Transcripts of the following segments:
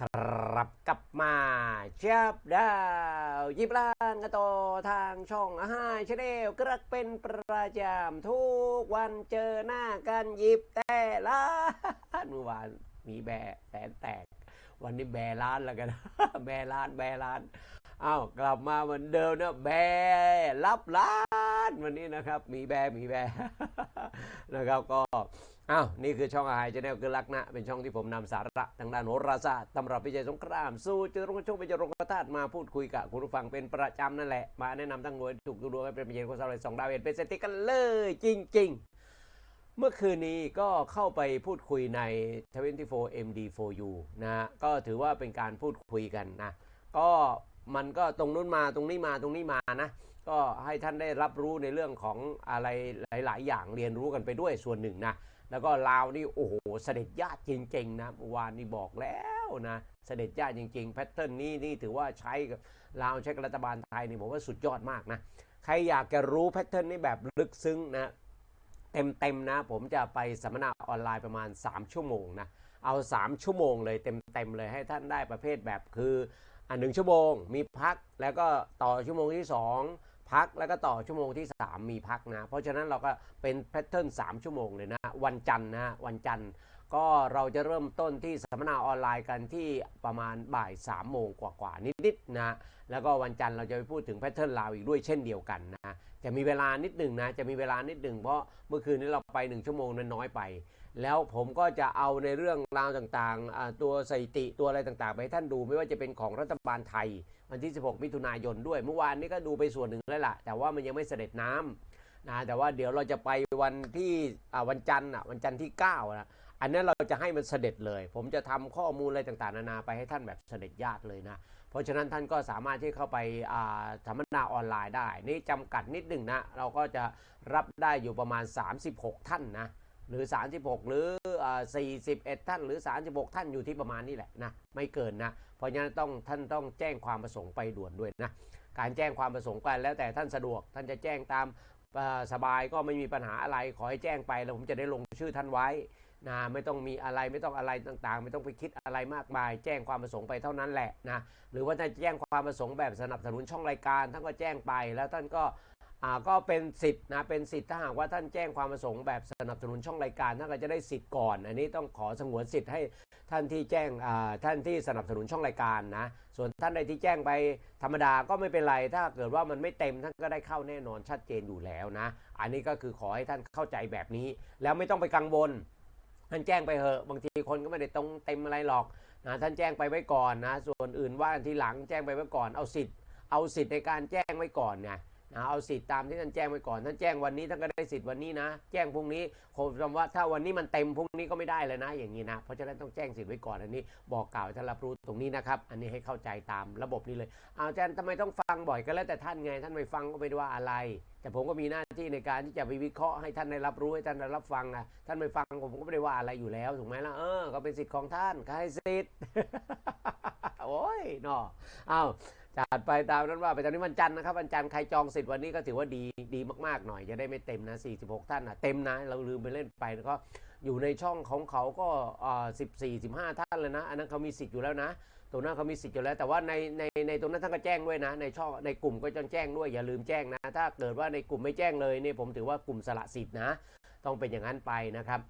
ครับกลับมาเชียบดาวยิบล้านกันต่อทางช่องอาหารชาแนลกระเป็นประจำทุกวันเจอหน้ากันยิบแต่ล้านเมื่อวานมีแบแสนแตก วันนี้แบล้านแล้วกัน แบล้านแบล้าน อ้าวกลับมาเหมือนเดิมนะแบรับล้านวันนี้นะครับมีแบมีแบนะครับก็อ้าวนี่คือช่องอาหารชาแนลคือลักนะเป็นช่องที่ผมนำสาระทางด้านโหราศาสตร์ตำรับวิจัยสงคราม สู้จอรงกระโชคไปจอรงกระทาดมาพูดคุยกับคุณผู้ฟังเป็นประจำนั่นแหละ มาแนะนำตั้งหน่วยถูกดูดวงเป็นประโยชน์คนสำเร็จสองดาวเอ็นเป็นสติกันเลย จริง ๆ เมื่อคืนนี้ก็เข้าไปพูดคุยใน 24 MD4U นะฮะก็ถือว่าเป็นการพูดคุยกันนะก็ มันก็ตรงนู้นมาตรงนี้มาตรงนี้มานะก็ให้ท่านได้รับรู้ในเรื่องของอะไรหลาย ๆ อย่างเรียนรู้กันไปด้วยส่วนหนึ่งนะแล้วก็ลาวนี่โอ้โหเสด็จญาติจริง ๆ นะเมื่อวานนี้บอกแล้วนะเสด็จญาติจริง ๆ แพทเทิร์นนี้นี่ถือว่าใช้กับลาวใช้กับรัฐบาลไทยนี่ผมว่าสุดยอดมากนะใครอยากจะรู้แพทเทิร์นนี้แบบลึกซึ้งนะเต็มๆนะ ผมจะไปสัมมนาออนไลน์ประมาณ 3 ชั่วโมงนะเอา 3 ชั่วโมงเลยเต็มๆเลยให้ท่านได้ประเภทแบบคือ อะหนึ่งชั่วโมงมีพักแล้วก็ต่อชั่วโมงที่ 2 พักแล้วก็ต่อชั่วโมงที่ 3 มีพักนะ เพราะฉะนั้นเราก็เป็นแพทเทิร์น3ชั่วโมงเลยนะวันจันทร์นะวันจันทร์ก็เราจะเริ่มต้นที่สัมมนาออนไลน์กันที่ประมาณบ่าย3โมงกว่าๆนิดๆนะแล้วก็วันจันทร์เราจะไปพูดถึงแพทเทิร์นลาวอีกด้วยเช่นเดียวกันนะจะมีเวลานิดหนึ่งนะจะมีเวลานิดหนึ่งเพราะเมื่อคืนนี้เราไป 1 ชั่วโมงนั้นน้อยไป แล้วผมก็จะเอาในเรื่องราวต่างๆอ่าตัวสถิติตัวอะไรต่างๆ ไปให้ท่านดูไม่ว่าจะเป็นของรัฐบาลไทย วันที่ 16 มิถุนายนด้วย เมื่อวานนี้ก็ดูไปส่วนหนึ่งแล้วล่ะ แต่ว่ามันยังไม่เสด็จน้ำนะแต่ว่าเดี๋ยวเราจะไปวันที่วันจันทร์วันจันทร์ที่9นะอันนั้นเราจะให้มันเสด็จเลย ผมจะทำข้อมูลอะไรต่างๆ นานาไปให้ท่านแบบเสด็จญาติเลยนะ เพราะฉะนั้นท่านก็สามารถที่เข้าไปสัมมนาออนไลน์ได้ นี่จำกัดนิดหนึ่งนะ เราก็จะรับได้อยู่ประมาณ 36 ท่านนะ หรือ 36 หรืออ่า41 ท่านหรือ 36 ท่านอยู่ที่ประมาณนี้แหละนะไม่เกินนะเพราะฉะนั้นต้องท่านต้องแจ้งความประสงค์ไปด่วนด้วยนะการแจ้งความประสงค์กันแล้วแต่ท่านสะดวกท่านจะแจ้งตามสบายก็ไม่มีปัญหาอะไรขอให้แจ้งไปแล้วผมจะได้ลงชื่อท่านไว้นะไม่ต้องมีอะไรไม่ต้องอะไรต่างๆ ไม่ต้องไปคิดอะไรมากมาย แจ้งความประสงค์ไปเท่านั้นแหละนะหรือว่าถ้าแจ้งความประสงค์แบบสนับสนุนช่องรายการท่านก็แจ้งไปแล้วท่านก็ อ่าก็เป็นสิทธิ์นะเป็นสิทธิ์ถ้าหากว่าท่านแจ้งความประสงค์แบบสนับสนุนช่องรายการท่านก็จะได้สิทธิ์ก่อน อันนี้ต้องขอสงวนสิทธิ์ให้ท่านที่แจ้งอ่าท่านที่สนับสนุนช่องรายการนะ ส่วนท่านใดที่แจ้งไปธรรมดาก็ไม่เป็นไร ถ้าเกิดว่ามันไม่เต็มท่านก็ได้เข้าแน่นอนชัดเจนอยู่แล้วนะ อันนี้ก็คือขอให้ท่านเข้าใจแบบนี้ แล้วไม่ต้องไปกังวลท่านแจ้งไปเหอะบางทีคนก็ไม่ได้ตรงเต็มอะไรหรอกนะท่านแจ้งไปไว้ก่อนนะ ส่วนอื่นว่ากันทีหลังแจ้งไปไว้ก่อนเอาสิทธิ์เอาสิทธิ์ในการแจ้งไว้ก่อนเนี่ย นะเอาสิทธิ์ตามที่ท่านแจ้งไว้ก่อน ท่านแจ้งวันนี้ท่านก็ได้สิทธิ์วันนี้นะ แจ้งพรุ่งนี้ผมว่าถ้าวันนี้มันเต็มพรุ่งนี้ก็ไม่ได้เลยนะ อย่างนี้นะ เพราะฉะนั้นต้องแจ้งสิทธิ์ไว้ก่อนอันนี้ บอกกล่าวท่านรับรู้ตรงนี้นะครับ อันนี้ให้เข้าใจตามระบบนี้เลยเอาอาจารย์ทำไมต้องฟังบ่อยก็แล้วแต่ท่านไง ท่านไม่ฟังก็ไม่ได้ว่าอะไร แต่ผมก็มีหน้าที่ในการที่จะไปวิเคราะห์ให้ท่านได้รับรู้ให้ท่านได้รับฟังนะท่านไม่ฟังผมก็ไม่ได้ว่าอะไรอยู่แล้วถูกไหมล่ะเออก็เป็นสิทธิ์ของท่านก็ให้สิทธิ์โอ้ยเนาะอ้า จัดไปตามนั้นว่าไปตอนนี้วันจันทร์นะครับวันจันทร์ใครจองสิทธิ์วันนี้ก็ถือว่าดีดีมากๆหน่อยจะได้ไม่เต็มนะ 46 ท่านนะเต็มนะเราลืมไปเล่นไปแล้วก็อยู่ในช่องของเขาก็อ่า14 15 ท่านเลยนะ อันนั้นเขามีสิทธิ์อยู่แล้วนะตรงนั้นเขามีสิทธิ์อยู่แล้ว แต่ว่าในในในตรงนั้นท่านก็แจ้งด้วยนะ ในช่องในกลุ่มก็ต้องแจ้งด้วยอย่าลืมแจ้งนะ ถ้าเกิดว่าในกลุ่มไม่แจ้งเลยนี่ผมถือว่ากลุ่มสละสิทธิ์นะ ต้องเป็นอย่างนั้นไปนะครับ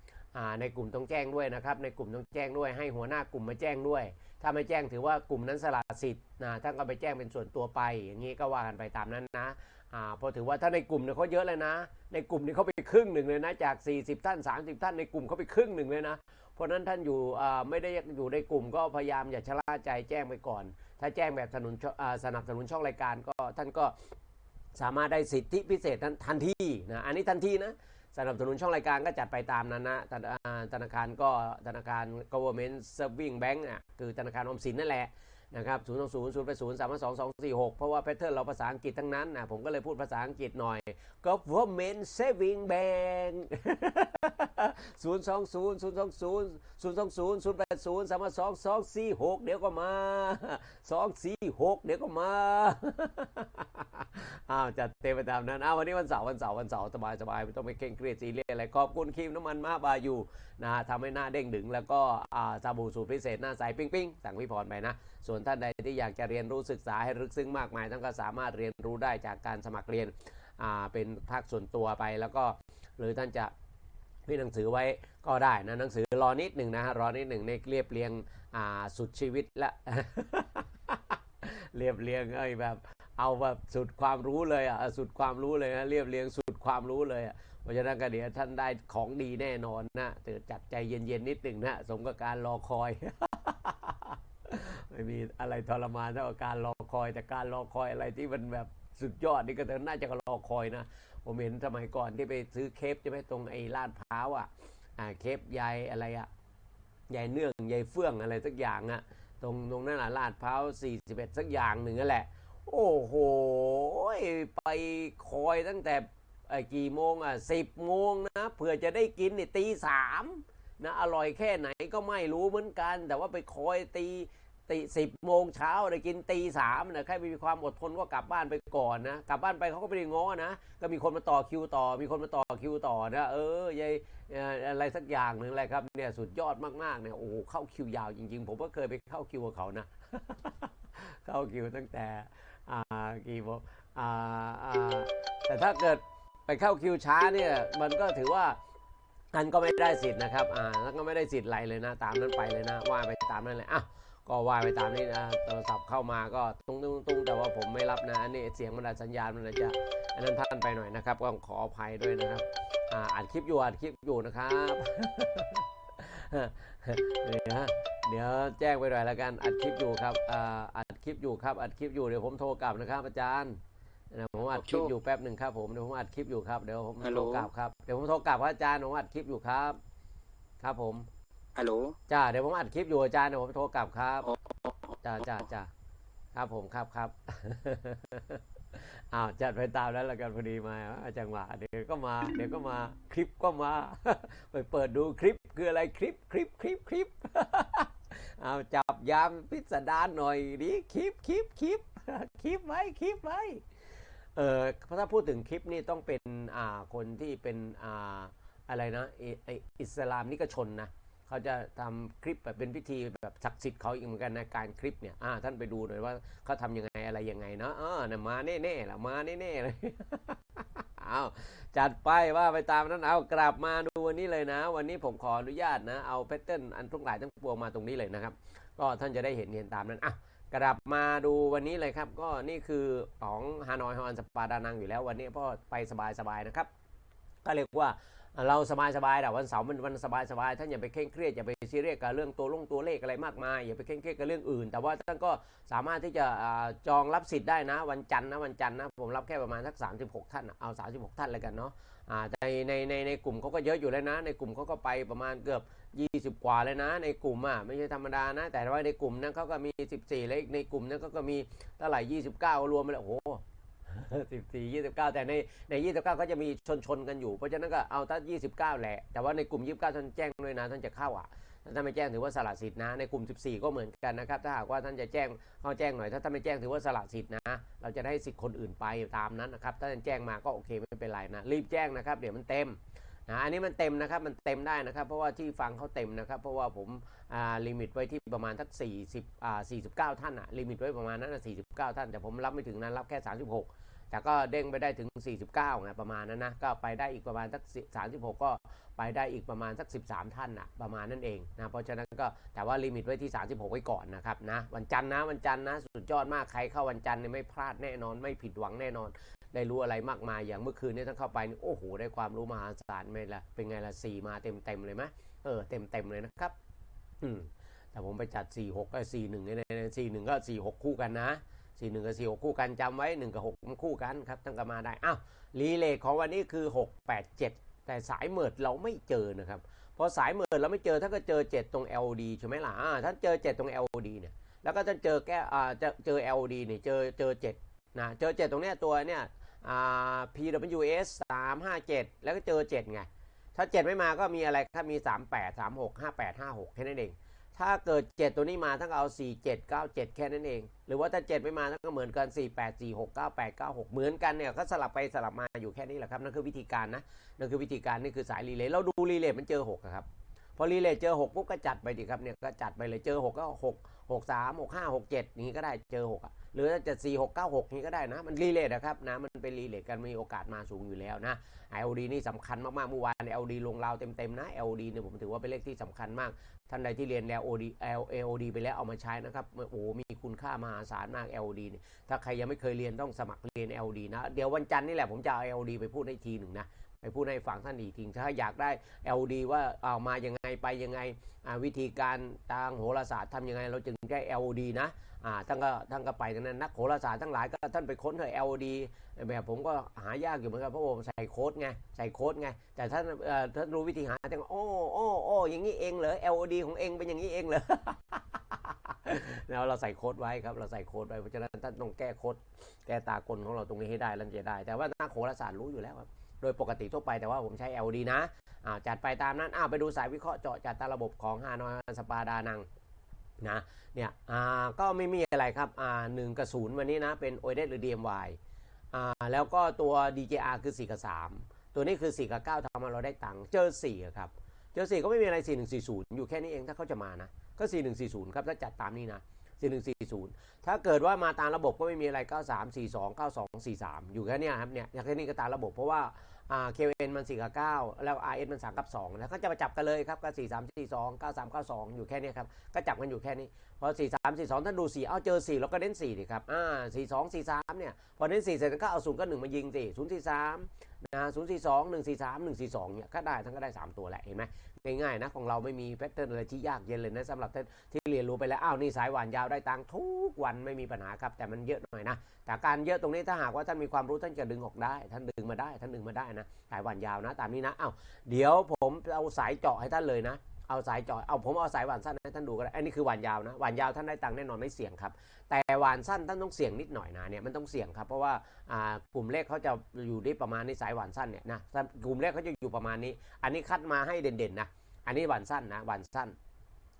ในกลุ่มต้องแจ้งด้วยนะครับ ในกลุ่มต้องแจ้งด้วย ให้หัวหน้ากลุ่มมาแจ้งด้วย ถ้าไม่แจ้งถือว่ากลุ่มนั้นสละสิทธิ์นะท่านก็ไปแจ้งเป็นส่วนตัวไป อย่างนี้ก็ว่ากันไปตามนั้นนะอ่าเพราะถือว่าถ้าในกลุ่มเนี่ยเขาเยอะเลยนะ ในกลุ่มนี้เขาไปครึ่งหนึ่งเลยนะจาก 40 ท่าน 30 ท่านในกลุ่มเขาไปครึ่งหนึ่งเลยนะ เพราะฉะนั้นท่านอยู่ไม่ได้อยู่ในกลุ่มก็พยายามอย่าชะล่าใจแจ้งไปก่อน ถ้าแจ้งแบบสนับสนุนช่องอ่าสนับสนุนช่องรายการก็ท่านก็สามารถได้สิทธิพิเศษทันทีนะอันนี้ทันทีนะ สนับสนุนช่องรายการก็จัดไปตามนั้นนะธนาคารก็ธนาคาร government saving bank อะคือธนาคารออมสินนั่นแหละ นะครับ0 2 0 0 8 0 3 2 2 4 6 เพราะว่าแพทเทิร์นเราภาษาอังกฤษทั้งนั้นนะผมก็เลยพูดภาษาอังกฤษหน่อย government saving bank 0 2 0 0 2 0 0 2 0 0 8 0 3 2 2 4 6 เดี๋ยวก็มา 2 4 6 เดี๋ยวก็มาอ้าวจัดเต็มไปตามนั้นอ้าววันนี้วันเสาร์วันเสาร์วันเสาร์สบายสบายไม่ต้องไปเคร่งเครียดซีเรียสอะไรขอบคุณครีมน้ำมันมาบายูนะทำให้หน้าเด้งดึงแล้วก็อ่าซาบูสูตรพิเศษหน้าใสปิ้งปิ้งสั่งพี่พรไปนะส่วนท่านใดที่อยากจะเรียนรู้ศึกษาให้ลึกซึ้งมากมายท่านก็สามารถเรียนรู้ได้จากการสมัครเรียนเป็นภาคส่วนตัวไปแล้วก็หรือท่านจะมีหนังสือไว้ก็ได้นะหนังสือรอนิดหนึ่งนะฮะรอนิดหนึ่งในเรียบเรียงสุดชีวิตละเรียบเรียงเอ้ยแบบเอาแบบสุดความรู้เลยอะสุดความรู้เลยนะเรียบเรียงสุดความรู้เลยอะเพราะฉะนั้นก็เดี๋ยวท่านได้ของดีแน่นอนนะเตือจัดใจเย็นๆนิดหนึ่งนะสมกับการรอคอย ไม่มีอะไรทรมานเท่ากับการรอคอย แต่การรอคอยอะไรที่มันแบบสุดยอดนี่ก็เธอน่าจะรอคอยนะผมเห็นสมัยก่อนที่ไปซื้อเคปใช่ไหมตรงไอ้ลาดพร้าวอะอ่าเคปใยอะไรอะใยเนื่องใยเฟื่องอะไรสักอย่างอะตรงตรงนั้นอะลาดพร้าว41 สักอย่างหนึ่งนั่นแหละ โอ้โหไปคอยตั้งแต่กี่โมงอะสิบโมงนะเผื่อจะได้กินนี่ตีสามนะอร่อยแค่ไหนก็ไม่รู้เหมือนกัน แต่ว่าไปคอยตี ตีสิบโมงเช้าได้กินตีสามนะใครไม่มีความอดทนก็กลับบ้านไปก่อนนะ กลับบ้านไปเขาก็ไม่ได้ง้อนะ ก็มีคนมาต่อคิวต่อ มีคนมาต่อคิวต่อนะ เออยายอะไรสักอย่างหนึ่งแหละครับเนี่ยสุดยอดมากๆเนี่ยโอ้โหเข้าคิวยาวจริง ๆ ผมก็เคยไปเข้าคิวกับเขานะ เข้าคิวตั้งแต่อ่ากี่โมงอ่าอ่าแต่ถ้าเกิดไปเข้าคิวช้าเนี่ยมันก็ถือว่าอันก็ไม่ได้สิทธิ์นะครับอ่าแล้วก็ไม่ได้สิทธิ์อะไรเลยนะ ตามนั้นไปเลยนะว่าไปตามนั้นเลยอะ ก็ว่าไปตามนี้นะโทรศัพท์เข้ามาก็ตุ้งตุ้งตุ้งแต่ว่าผมไม่รับนะอันนี้เสียงมันอาจสัญญาณมันจะอันนั้นท่านไปหน่อยนะครับ ก็ขออภัยด้วยนะครับอ่าอัดคลิปอยู่อัดคลิปอยู่นะครับเดี๋ยวนะเดี๋ยวแจ้งไปหน่อยแล้วกันอัดคลิปอยู่ครับอ่าอัดคลิปอยู่ครับอัดคลิปอยู่เดี๋ยวผมโทรกลับนะครับ อาจารย์ผมอัดคลิปอยู่แป๊บหนึ่งครับผมเดี๋ยวผมอัดคลิปอยู่ครับเดี๋ยวผมโทรกลับครับเดี๋ยวผมโทรกลับครับอาจารย์ผมอัดคลิปอยู่ครับ ครับผม ฮัลโหลจ้าเดี๋ยวผมอัดคลิปอยู่อาจารย์เดี๋ยวผมโทรกลับครับอ๋อจ้าจ้าจ้าครับผมครับครับอ้าวจัดไปตามนั้นละกันพอดีมาอาจังหวะเดี๋ยวก็มาเดี๋ยวก็มาคลิปก็มา ไปเปิดดูคลิปคืออะไรคลิปคลิปคลิปคลิปเอาจับยามพิสดารหน่อยดิคลิปคลิปคลิปคลิปไว้คลิปไว้เออถ้าพูดถึงคลิปนี่ต้องเป็นอ่าคนที่เป็นอ่าอะไรนะไอไออิสลามนิกชนนะ เขาจะทำคลิปแบบเป็นพิธีแบบศักดิ์สิทธิ์เขาอีกเหมือนกันนะการคลิปเนี่ยอ่าท่านไปดูหน่อยว่าเขาทำยังไงอะไรยังไงเนาะเออนะมาแน่ๆละมาแน่ๆเลยเอาจัดไปว่าไปตามนั้นเอากลับมาดูวันนี้เลยนะ วันนี้ผมขออนุญาตนะ เอาแพทเทิร์นอันทุกหลายทั้งปวงมาตรงนี้เลยนะครับ ก็ท่านจะได้เห็นเห็นตามนั้นอะกลับมาดูวันนี้เลยครับ ก็นี่คือของฮานอยฮอนสปาดานังอยู่แล้ววันนี้พ่อไปสบายๆนะครับ ก็เรียกว่า เราสบายๆแต่วันเสาร์มันวันสบายๆท่านอย่าไปเคร่งเครียดอย่าไปซีเรียสกับเรื่องตัวลงตัวเลขอะไรมากมายอย่าไปเคร่งเครียดกับเรื่องอื่น แต่ว่าท่านก็สามารถที่จะจองรับสิทธิ์ได้นะ วันจันทร์นะวันจันทร์นะผมรับแค่ประมาณสัก 36 ท่านอะเอา 36 ท่านเลยกันเนาะในในในในกลุ่มเขาก็เยอะอยู่แล้วนะ ในกลุ่มเขาก็ไปประมาณเกือบ 20 กว่าเลยนะ ในกลุ่มอะไม่ใช่ธรรมดานะ แต่ว่าในกลุ่มนั้นเขาก็มี 14 แล้วอีกในกลุ่มนั้นเขาก็มีเท่าไหร่29 รวมไปแล้วโอ้ สิบสี่ยี่สิบเก้าแต่ในในยี่สิบเก้าก็จะมีชนชนกันอยู่ เพราะฉะนั้นก็เอาถ้า29แหละ แต่ว่าในกลุ่มยี่สิบเก้าท่านแจ้งด้วยนะท่านจะเข้าอะถ้าไม่แจ้งถือว่าสละสิทธินะ ในกลุ่ม 14 ก็เหมือนกันนะครับ ถ้าหากว่าท่านจะแจ้งเข้าแจ้งหน่อย ถ้าท่านไม่แจ้งถือว่าสละสิทธินะ เราจะได้สิทธิ์คนอื่นไปตามนั้นนะครับ ถ้าท่านแจ้งมาก็โอเคไม่เป็นไรนะ รีบแจ้งนะครับ เดี๋ยวมันเต็ม นะอันนี้มันเต็มนะครับมันเต็มได้นะครับ เพราะว่าที่ฟังเขาเต็มนะครับ เพราะว่าผมาลิมิตไว้ที่ประมาณทัก40อ่า49 ท่านอะลิมิตไว้ประมาณนั้นนะ49 ท่าน แต่ผมรับไม่ถึงนั้นรับแค่ 36 แต่ก็เด้งไปได้ถึง 49ไงประมาณนั้นนะก็ไปได้อีกประมาณสัก36 ก็ไปได้อีกประมาณสัก 13 ท่านนะประมาณนั้นเองนะเพราะฉะนั้นก็แต่ว่าลิมิตไว้ที่ 36 ไว้ก่อนนะครับนะวันจันทร์นะวันจันทร์นะสุดยอดมากใครเข้าวันจันทร์เนี่ยไม่พลาดแน่นอน ไม่ผิดหวังแน่นอน ได้รู้อะไรมากมายอย่างเมื่อคืนนี้ท่านเข้าไปโอ้โหได้ความรู้มหาศาลไหมล่ะเป็นไงล่ะสี่มาเต็มเต็มเลยไหมเออเต็มเต็มเลยนะครับอืมแต่ผมไปจัด4 6ก็4 1เนี่ย4 1ก็4 6คู่กันนะ4 1กับ4 6คู่กันจำไว้1กับ6มันคู่กันครับตั้งก็มาได้อ้าวรีเลทของวันนี้คือ6 8 7แต่สายเมิดเราไม่เจอนะครับพอสายเมิดเราไม่เจอถ้านก็เจอ7ตรง LD ใช่ไหมล่ะอ่าถ้าเจอ7ตรง LD เนี่ยแล้วก็จะเจอแก้อ่าจะเจอ LD เนี่ยเจอเจอ7นะเจอ7ตรงเนี้ยตัวเนี่ย PWS 357 แล้วก็เจอ 7 ไง ถ้า 7 ไม่มาก็มีอะไรครับมี 38 36 58 56 แค่นั้นเอง ถ้าเกิด 7 ตัวนี้มาทั้งเอา 4 7 9 7 แค่นั้นเอง หรือว่าถ้า 7 ไม่มาทั้งก็เหมือนกัน 4 8 4 6 9 8 9 6 เหมือนกันเนี่ยก็สลับไปสลับมาอยู่แค่นี้แหละครับนั่นคือวิธีการนะนั่นคือวิธีการนี่คือสายรีเลย์เราดูรีเลย์มันเจอ6ครับพอรีเลย์เจอ 6 ปุ๊บก็จัดไปดิครับเนี่ยก็จัดไปเลยเจอ 6 ก็ 6 6 3 6 5 6 7 นี้ก็ได้เจอ6อะ หรือจะ4 6 9 6 นี้ก็ได้นะ มันรีเลย์นะครับนะมันเป็นรีเลย์กันมีโอกาสมาสูงอยู่แล้วนะ LD นี่สำคัญมากๆเมื่อวาน LD ลงราวเต็มๆนะ LD เนี่ยผมถือว่าเป็นเลขที่สำคัญมาก ท่านใดที่เรียน LOD LOD ไปแล้วเอามาใช้นะครับโอ้มีคุณค่ามหาศาลมาก LD เนี่ยถ้าใครยังไม่เคยเรียนต้องสมัครเรียน LD นะ เดี๋ยววันจันทร์นี่แหละผมจะเอา LD ไปพูดให้ทีหนึ่งนะ ไปพูดให้ฟังท่านอีกทีถ้าอยากได้ LD ว่าเอามายังไงไปยังไงวิธีการทางโหราศาสตร์ทำยังไง เราจึงได้ LD นะท่านก็ท่านก็ไปทั้งนั้นนักโหราศาสตร์ทั้งหลายก็ท่านไปค้นเถอะ LD แบบผมก็หายากอยู่เหมือนกันเพราะผมใส่โค้ดไงใส่โค้ดไงแต่ท่านท่านรู้วิธีหาแต่โอ้โอ้โอ้อย่างนี้เองเหรอ LD ของเองเป็นอย่างนี้เองเหรอแล้วเราใส่โค้ดไว้ครับเราใส่โค้ดไว้เพราะฉะนั้นท่านต้องแก้โค้ดแก้ตากลของเราตรงนี้ให้ได้แล้วจะได้ แต่ว่านักโหราศาสตร์รู้อยู่แล้วครับ โดยปกติทั่วไปแต่ว่าผมใช้ LD นะอ่าจัดไปตามนั้นอ้าวไปดูสายวิเคราะห์เจาะจัดตามระบบของฮานอยสปาดานังนะเนี่ยอ่าก็ไม่มีอะไรครับอ่าหนึ่งกับศูนย์วันนี้นะเป็นโอเดหรือ DMY อ่าแล้วก็ตัว DJR คือ 4 กับ 3 ตัวนี้คือ 4 กับ 9ทำให้เราได้ตังค์เจอ4ครับ เจอ 4 ก็ไม่มีอะไร 4140 อยู่แค่นี้เองถ้าเขาจะมานะ ก็ 4140 ครับ ถ้าจัดตามนี้นะ 4140 ถ้าเกิดว่ามาตามระบบก็ไม่มีอะไร 9342 9243 อยู่แค่นี้ครับเนี่ยอย่างแค่นี้ก็ตามระบบเพราะว่า อ่า KN มัน4กับ9แล้ว RS มัน3กับ2แล้วก็จะมาจับกันเลยครับก็4342 9392 อยู่แค่นี้ครับก็จับกันอยู่แค่นี้ พอ 43 42ท่านดู 4 เอาเจอ 4 แล้วก็เน้น4ดิครับอ่า42 43เนี่ยพอเน้น4เสร็จก็เอา0ก็1มายิงสิ043 นะ042 143 142เนี่ยก็ได้ทั้งก็ได้3ตัวแหละเห็นไหมง่ายๆนะของเราไม่มีแพทเทิร์นอะไรที่ยากเย็นเลยนะสำหรับท่านที่เรียนรู้ไปแล้วอ้าวนี่สายหวานยาวได้ตังทุกวันไม่มีปัญหาครับ แต่มันเยอะหน่อยนะแต่การเยอะตรงนี้ถ้าหากว่าท่านมีความรู้ท่านจะดึงออกได้ ท่านดึงมาได้ท่านดึงมาได้นะสายหวานยาวนะ ตามนี้นะอ้าวเดี๋ยวผมเอาสายเจาะให้ท่านเลยนะ เอาสายจาะเอาผมเอาสายหวานสั้นให้ท่านดูก็ได้อันนี้คือหวานยาวนะหวานยาวท่านได้ตังค์แน่นอนไม่เสี่ยงครับ แต่หวานสั้นท่านต้องเสี่ยงนิดหน่อยนะเนี่ยมันต้องเสี่ยงครับเพราะว่ากลุ่มเลขเขาจะอยู่ที่ประมาณนี้สายหวานสั้นเนี่ยนะกลุ่มเลขเขาจะอยู่ประมาณนี้ อันนี้คัดมาให้เด่นๆนะอันนี้หวานสั้นนะหวานสั้น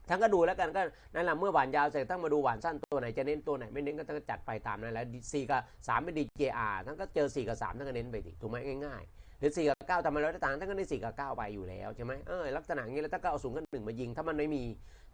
ทั้งก็ดูแล้วกันก็นั่นแหละเมื่อหวานยาวเสร็จตั้งมาดูหวานสั้นตัวไหนจะเน้นตัวไหนไม่เน้นก็ต้องจัดไปตามนั้นแล้วสี่กับสามเป็น DJR ทั้งก็เจอสี่กับสามทั้งก็เน้นไปดิถูกไหมง่ายๆ หรือ4กับ9ทำไมเราได้ต่างทั้งก็ได้4กับ9ไปอยู่แล้วใช่ไหมเออลักษณะงนี้แล้วถ้าก็เอาสูงกันหนึ่งมายิง ถ้ามันไม่มี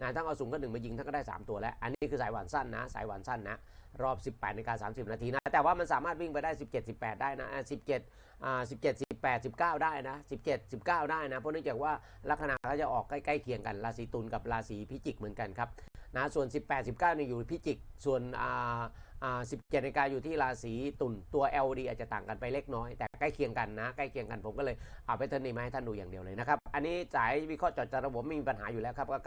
นะถ้าเอาสูงกันหนึ่งมายิงท่านก็ได้3ตัวแล้ว อันนี้คือสายหวานสั้นนะ สายหวานสั้นนะรอบ18นาฬิกา30นาทีนะแต่ว่ามันสามารถวิ่งไปได้17 18ได้นะอ่า17อ่า17 18 19ได้นะ17 19ได้นะเพราะเนื่องจากว่าลัคนาเขาจะออกใกล้ๆเคียงกันราศีตุลกับราศีพิจิกเหมือนกันครับนะส่วน 18 19เนี่ยอยู่พิจิก ส่วนอ่า 17นาฬิกาอยู่ที่ราศีตุลตัว LD อาจจะต่างกันไปเล็กน้อย แต่ใกล้เคียงกันนะใกล้เคียงกันผมก็เลยเอาไปเทนนี้มาให้ท่านดูอย่างเดียวเลยนะครับ อันนี้สายวิเคราะห์จดจระบบไม่มีปัญหาอยู่แล้วครับก็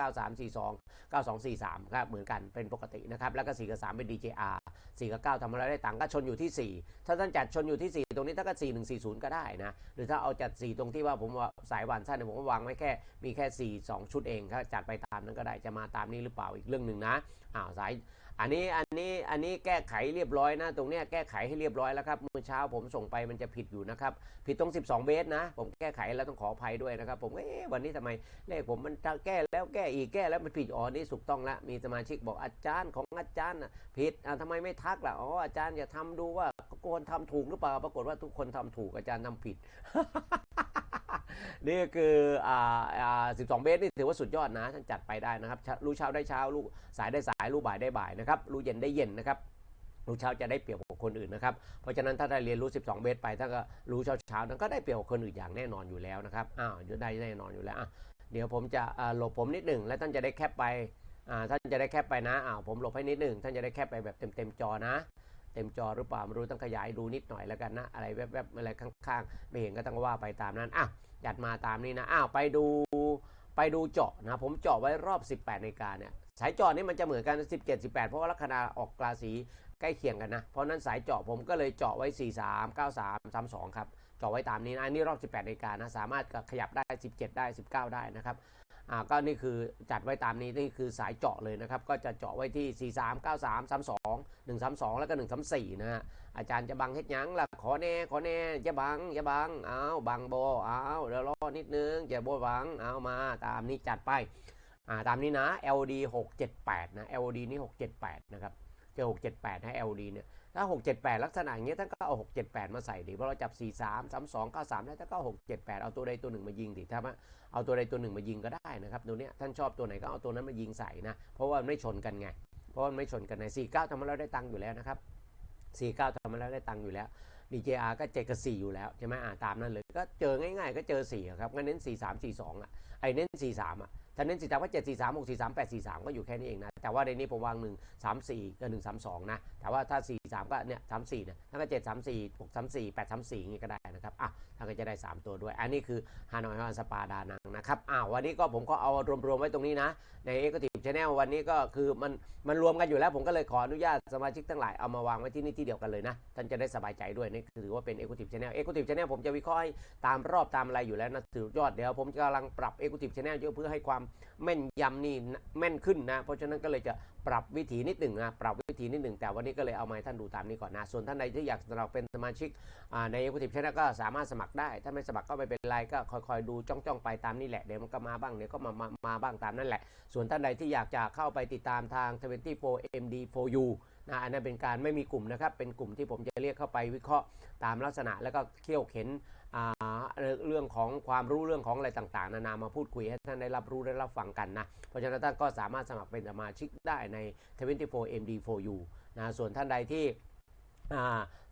9342 9243ครับเหมือนกันเป็นปกตินะครับ แล้วก็ 4 กับ 3 เป็น DJR 4 กับ 9ทำอะไรได้ต่างก็ชนอยู่ที่ 4 ถ้าท่านจัดชนอยู่ที่ 4 ตรงนี้ถ้าก็ 4140 ก็ได้นะหรือถ้าเอาจัด 4 ตรงที่ว่าผมว่าสายหวานสั้นเนี่ยผมก็วางไว้แค่มีแค่ 4 2 ชุดเองครับจัดไปตามนั้นก็ได้จะมาตามนี้หรือเปล่าอีกเรื่องหนึ่งนะอ้าวสาย อันนี้อันนี้อันนี้แก้ไขเรียบร้อยนะ ตรงเนี้ยแก้ไขให้เรียบร้อยแล้วครับเมื่อเช้าผมส่งไปมันจะผิดอยู่นะครับ ผิดตรง 12 เมตรนะ ผมแก้ไขแล้วต้องขออภัยด้วยนะครับ ผมเอ๊ะวันนี้ทำไมเลขผมมันจะแก้แล้วแก้อีกแก้แล้วมันผิดอ๋อนี่ถูกต้องละมีสมาชิกบอกอาจารย์ของอาจารย์นะผิดอะทำไมไม่ทักล่ะอ๋ออาจารย์อย่าทำดูว่าคนทำถูกหรือเปล่าปรากฏว่าทุกคนทำถูกอาจารย์ทำผิด นี่คืออ่าอ่า12เมตรนี่ถือว่าสุดยอดนะท่านจัดไปได้นะครับรู้เช้าได้เช้ารู้สายได้สายรู้บ่ายได้บ่ายนะครับรู้เย็นได้เย็นนะครับรู้เช้าจะได้เปรียบกว่าคนอื่นนะครับ เพราะฉะนั้นถ้าได้เรียนรู้ 12 เมตรไป ถ้าก็รู้เช้าเช้านั้นก็ได้เปรียบกว่าคนอื่นอย่างแน่นอนอยู่แล้วนะครับ อ้าวได้แน่นอนอยู่แล้วอะเดี๋ยวผมจะหลบผมนิดหนึ่งแล้วท่านจะได้แคปไปอ่าท่านจะได้แคปไปนะอ้าวผมหลบให้นิดหนึ่งท่านจะได้แคปไปแบบเต็มๆจอนะ ต็มจอหรือเปล่าไม่รู้ต้องขยายดูนิดหน่อยแล้วกันนะ อะไรแวบๆอะไรข้างๆ ไม่เห็นก็ต้องว่าไปตามนั้นอะจัดมาตามนี้นะอ้าวไปดูไปดูเจาะนะผมเจาะไว้รอบ 18นาฬิกาเนี่ยสายเจาะนี่มันจะเหมือนกัน 17 18 เพราะว่าลัคนาออกราศีใกล้เคียงกันนะ เพราะนั้นสายเจาะผมก็เลยเจาะไว้ 43 93 32 ครับ เจาะไว้ตามนี้นะอันนี้รอบ 18นาฬิกานะ สามารถขยับได้ 17 ได้ 19 ได้นะครับ อ่าก็นี่คือจัดไว้ตามนี้นี่คือสายเจาะเลยนะครับ ก็จะเจาะไว้ที่ 43 93 32 132 แล้วก็ 134 นะฮะอาจารย์จะบังเฮ็ดหยังล่ะขอแน่ขอแน่จะบังจะบังเอาบังโบเอาเดี๋ยวรอนิดนึงจะโบบังเอามาตามนี้จัดไปอ่าตามนี้นะ LD 678นะ LD นี่678นะครับเจอ678นะ LD เนี่ย ถ้า 678 ลักษณะอย่างเงี้ยท่านก็เอา 678 มาใส่ดิเพราะเราจับ 43 32 93ได้ท่านก็เอา678 เอาตัวใดตัวหนึ่งมายิงดิถ้ามาเอาตัวใดตัวหนึ่งมายิงก็ได้นะครับตัวเนี้ยท่านชอบตัวไหนก็เอาตัวนั้นมายิงใส่นะ เพราะว่ามันไม่ชนกันไง เพราะว่ามันไม่ชนกันใน49ทำให้เราได้ตังค์อยู่แล้วนะครับ49ทำให้เราได้ตังค์อยู่แล้ว DJR ก็เจกับ4อยู่แล้วใช่ไหมอ่าตามนั้นเลยก็เจอง่ายๆ ก็เจอ4อะครับงั้นเน้น 4 3 4 2อะไอ้เน้น 4 3อะ ถ้าเน้น4 3ก็7 4 3 6 4 3 8 4 3ก็อยู่แค่นี้เองนะ แต่ว่าในนี้ผมวาง1 3 4กับ1 3 2นะ แต่ว่าถ้า4 3ก็เนี่ย3 4เนี่ยถ้าก็7 3 4 6 3 4 8 3 4อย่างงี้ก็ได้นะครับ อะท่านก็จะได้3ตัวด้วย อันนี้คือฮานอยฮอนสปาดานังนะครับอ้าววันนี้ก็ผมก็เอารวมๆไว้ตรงนี้นะ ใน Executive Channel วันนี้ก็คือมันมันรวมกันอยู่แล้ว ผมก็เลยขออนุญาตสมาชิกทั้งหลายเอามาวางไว้ที่นี่ที่เดียวกันเลยนะ ท่านจะได้สบายใจด้วยนี่ถือว่าเป็น Executive Channel Executive Channel ผมจะวิเคราะห์ตามรอบตามอะไรอยู่แล้วนะถือยอดเดี๋ยวผมกำลังปรับ Executive Channel เยอะเพื่อให้ความแม่นยำนี่แม่นขึ้นนะ เพราะฉะนั้นก็เลยจะปรับวิธีนิดหนึ่งนะ ปรับวิธีนิดหนึ่ง แต่วันนี้ก็เลยเอามาให้ท่านดูตามนี้ก่อนนะ ส่วนท่านใดที่อยากสมัครเป็นสมาชิกใน Executive Channel ก็สามารถสมัครได้ ถ้าไม่สมัครก็ไม่เป็นไรก็คอยๆดูจ้องๆไปตามนี่แหละ เดี๋ยวมันก็มาบ้าง เดี๋ยวก็มามามาบ้างตามนั่นแหละ ส่วนท่านใดที่อยากจะเข้าไปติดตามทาง 24 MD 4U นะอันนั้นเป็นการไม่มีกลุ่มนะครับ เป็นกลุ่มที่ผมจะเรียกเข้าไปวิเคราะห์ตามลักษณะแล้วก็เขี่ยวเข็น เรื่องของความรู้เรื่องของอะไรต่างๆ นานามาพูดคุยให้ท่านได้รับรู้ได้รับฟังกันนะ เพราะฉะนั้นท่านก็สามารถสมัครเป็นสมาชิกได้ใน 24 MD 4U นะส่วนท่านใดที่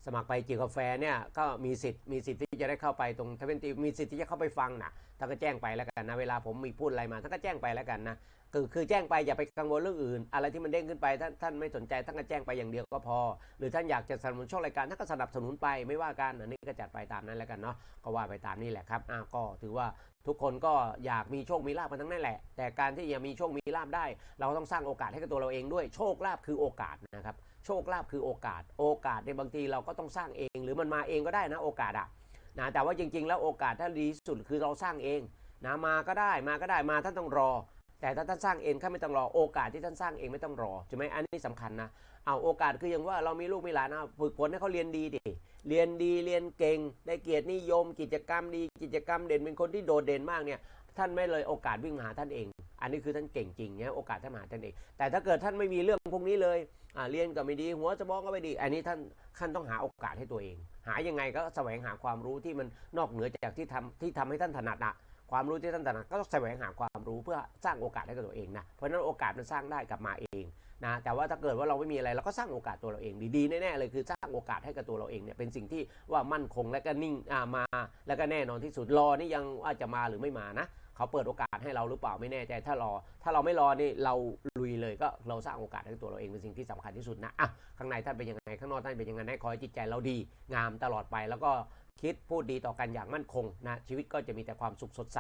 สมัครไปจิบกาแฟเนี่ยก็มีสิทธิ์มีสิทธิ์ ที่จะได้เข้าไปตรงทเวนตีมีสิทธิ์ที่จะเข้าไปฟังนะท่านก็แจ้งไปแล้วกันนะ เวลาผมมีพูดอะไรมาท่านก็แจ้งไปแล้วกันนะ คือคือแจ้งไปอย่าไปกังวลเรื่องอื่น อะไรที่มันเด้งขึ้นไปท่านท่านไม่สนใจท่านก็แจ้งไปอย่างเดียวก็พอ หรือท่านอยากจะสนับสนุนช่องรายการท่านก็สนับสนุนไปไม่ว่ากันอันนี้ก็จัดไปตามนั้นแล้วกันเนาะก็ว่าไปตามนี้แหละครับอ่าก็ถือว่าทุกคนก็อยากมีโชค มีลาภกันทั้งนั้นแหละ แต่การที่จะมีโชค มีลาภได้ เราต้องสร้างโอกาสให้กับตัวเราเองด้วย โชคลาภคือโอกาสนะครับ โชคลาภคือโอกาส โอกาสในบางทีเราก็ต้องสร้างเอง หรือมันมาเองก็ได้นะโอกาสอะ นะแต่ว่าจริง ๆ แล้วโอกาสถ้าดีสุดคือเราสร้างเองนะมาก็ได้มาก็ได้มาท่านต้องรอ แต่ถ้าท่านสร้างเองท่านไม่ต้องรอโอกาสที่ท่านสร้างเองไม่ต้องรอใช่ไหมอันนี้สำคัญนะเอาโอกาสคืออย่างว่าเรามีลูกมีหลานนะฝึกฝนให้เขาเรียนดีดิเรียนดีเรียนเก่ง ได้เกียรตินิยม กิจกรรมดีกิจกรรมเด่นเป็นคนที่โดดเด่นมากเนี่ยท่านไม่เลยโอกาสวิ่งมหาท่านเอง อันนี้คือท่านเก่งจริงเนี่ยโอกาสท่านมาหาท่านเอง แต่ถ้าเกิดท่านไม่มีเรื่องพวกนี้เลยอ่าเรียนก็ไม่ดีหัวสมองก็ไม่ดี อันนี้ท่าน ท่านต้องหาโอกาสให้ตัวเอง หายังไงก็แสวงหาความรู้ที่มันนอกเหนือจากที่ทำที่ทำให้ท่านถนัดอะความรู้ที่ท่านถนัดก็ต้องแสวงหาความรู้เพื่อสร้างโอกาสให้กับตัวเองนะเพราะฉะนั้นโอกาสมันสร้างได้กลับมาเองนะแต่ว่าถ้าเกิดว่าเราไม่มีอะไรเราก็สร้างโอกาสตัวเราเองดีๆแน่ๆเลยคือสร้างโอกาสให้กับตัวเราเองเนี่ยเป็นสิ่งที่ว่ามั่นคงและก็นิ่งมา แล้วก็แน่นอนที่สุดรอนี่ยังว่าจะมาหรือไม่มานะ เขาเปิดโอกาสให้เราหรือเปล่าไม่แน่ใจถ้ารอ ถ้าเราไม่รอนี่เราลุยเลยก็เราสร้างโอกาสให้ตัวเราเองเป็นสิ่งที่สำคัญที่สุดนะอะข้างในท่านเป็นยังไงข้างนอกท่านเป็นยังไงให้ขอให้จิตใจเราดีงามตลอดไปแล้วก็คิดพูดดีต่อกันอย่างมั่นคงนะชีวิตก็จะมีแต่ความสุขสดใส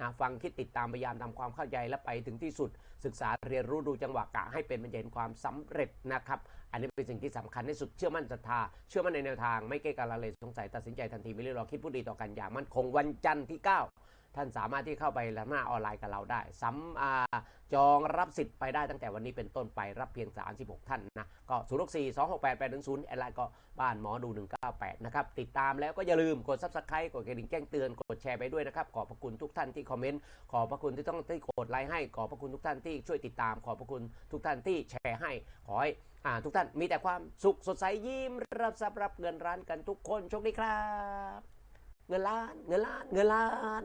นะฟังคิดติดตามพยายามทำความเข้าใจและไปถึงที่สุด ศึกษาเรียนรู้ดูจังหวะกะให้เป็นมันเห็นความสำเร็จนะครับ อันนี้เป็นสิ่งที่สำคัญที่สุดเชื่อมั่นศรัทธาเชื่อมั่นในแนวทางไม่เก้การละเลยสงสัยตัดสินใจทันทีไม่เรียรอคิดพูดดีต่อกันอย่างมั่นคงวันจันทร์ที่ 9 ท่านสามารถที่เข้าไปละหน้าออนไลน์กับเราได้สำอาจองรับสิทธิ์ไปได้ตั้งแต่วันนี้เป็นต้นไปรับเพียง 36 ท่านนะ ก็0 6 4 2 6 8 8 1 0แอดไลน์ก็บ้านหมอดู 198 นะครับ ติดตามแล้วก็อย่าลืมกด subscribe กดกระดิ่งแจ้งเตือน กดแชร์ไปด้วยนะครับ ขอบพระคุณทุกท่านที่คอมเมนต์ ขอบพระคุณที่ต้องที่กดไลค์ให้ ขอบพระคุณทุกท่านที่ช่วยติดตาม ขอบพระคุณทุกท่านที่แชร์ให้ ขอให้อ่าทุกท่านมีแต่ความสุขสดใสยิ้มรับทรัพย์รับเงินร้านกันทุกคนโชคดีครับ เงินล้าน เงินล้าน เงินล้าน